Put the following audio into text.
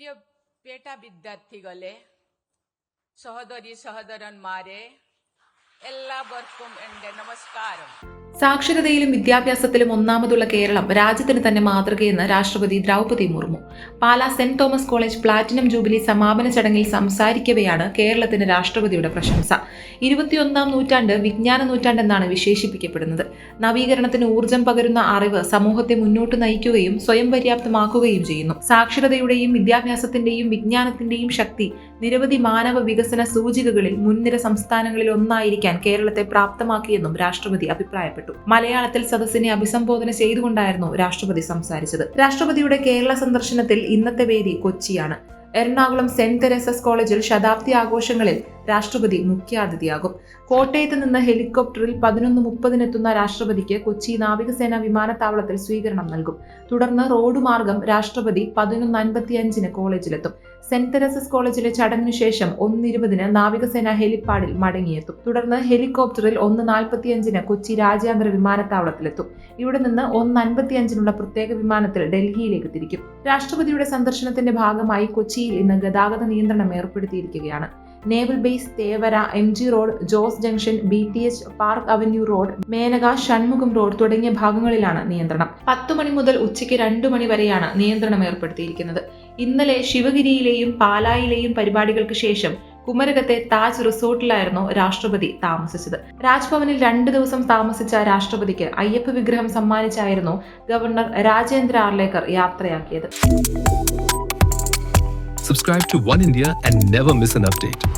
প্রিয় পেটা বিদ্যার্থী গলে সহদরী সহদরন মারে এল্লা বরকম এন্ডে নমস্কার নমস্কার സാക്ഷരതയിലും വിദ്യാഭ്യാസത്തിലും ഒന്നാമതുള്ള കേരളം രാജ്യത്തിന് തന്നെ മാതൃകയെന്ന് രാഷ്ട്രപതി Droupadi Murmu. Pala saint Thomas college platinum jubilee സമാപന ചടങ്ങിൽ സംസാരിക്കവെയാണ് കേരളത്തിന് രാഷ്ട്രപതിയുടെ പ്രശംസ. ഇരുപത്തിയൊന്നാം നൂറ്റാണ്ട് വിജ്ഞാന നൂറ്റാണ്ടെന്നാണ് വിശേഷിപ്പിക്കപ്പെടുന്നത്. നവീകരണത്തിന് ഊർജം പകരുന്ന അറിവ് സമൂഹത്തെ മുന്നോട്ട് നയിക്കുകയും സ്വയം പര്യാപ്തമാക്കുകയും ചെയ്യുന്നു. സാക്ഷരതയുടെയും വിദ്യാഭ്യാസത്തിന്റെയും വിജ്ഞാനത്തിന്റെയും ശക്തി നിരവധി മാനവ വികസന സൂചികകളിൽ മുൻനിര സംസ്ഥാനങ്ങളിൽ ഒന്നായിരിക്കാൻ കേരളത്തെ പ്രാപ്തമാക്കിയെന്നും രാഷ്ട്രപതി അഭിപ്രായപ്പെട്ടു. മലയാളത്തിൽ സദസ്സിനെ അഭിസംബോധന ചെയ്തുകൊണ്ടായിരുന്നു രാഷ്ട്രപതി സംസാരിച്ചത്. രാഷ്ട്രപതിയുടെ കേരള സന്ദർശനത്തിൽ ഇന്നത്തെ വേദി കൊച്ചിയാണ്. എറണാകുളം സെന്റ് തെരേസസ് കോളേജിൽ ശതാബ്ദി ആഘോഷങ്ങളിൽ രാഷ്ട്രപതി മുഖ്യാതിഥിയാകും. കോട്ടയത്ത് നിന്ന് ഹെലികോപ്റ്ററിൽ പതിനൊന്ന് മുപ്പതിനെത്തുന്ന രാഷ്ട്രപതിക്ക് കൊച്ചി നാവികസേന വിമാനത്താവളത്തിൽ സ്വീകരണം നൽകും. തുടർന്ന് റോഡ് മാർഗം രാഷ്ട്രപതി പതിനൊന്ന് അൻപത്തിയഞ്ചിന് കോളേജിലെത്തും. സെന്റ് തെരസസ് കോളേജിലെ ചടങ്ങിനു ശേഷം ഒന്നിരുപതിന് നാവികസേന ഹെലിപ്പാഡിൽ മടങ്ങിയെത്തും. തുടർന്ന് ഹെലികോപ്റ്ററിൽ ഒന്ന് നാൽപ്പത്തിയഞ്ചിന് കൊച്ചി രാജ്യാന്തര വിമാനത്താവളത്തിലെത്തും. ഇവിടെ നിന്ന് ഒന്ന് അൻപത്തിയഞ്ചിനുള്ള പ്രത്യേക വിമാനത്തിൽ ഡൽഹിയിലേക്ക് തിരിക്കും. രാഷ്ട്രപതിയുടെ സന്ദർശനത്തിന്റെ ഭാഗമായി കൊച്ചിയിൽ ഇന്ന് ഗതാഗത നിയന്ത്രണം ഏർപ്പെടുത്തിയിരിക്കുകയാണ്. Naval base Thevara M G road Jose junction B T H park avenue road Menaka Shanmugham road തുടങ്ങിയ ഭാഗങ്ങളിലാണ് നിയന്ത്രണം. പത്തു മണി മുതൽ ഉച്ചയ്ക്ക് രണ്ടു മണി വരെയാണ് നിയന്ത്രണം ഏർപ്പെടുത്തിയിരിക്കുന്നത്. ഇന്നലെ ശിവഗിരിയിലെയും പാലായിലെയും പരിപാടികൾക്ക് ശേഷം കുമരകത്തെ താജ് റിസോർട്ടിലായിരുന്നു രാഷ്ട്രപതി താമസിച്ചത്. രാജ്ഭവനിൽ രണ്ടു ദിവസം താമസിച്ച രാഷ്ട്രപതിക്ക് അയ്യപ്പ വിഗ്രഹം സമ്മാനിച്ചായിരുന്നു ഗവർണർ രാജേന്ദ്ര ആർലേക്കർ യാത്രയാക്കിയത്. Subscribe to One India and never miss an update.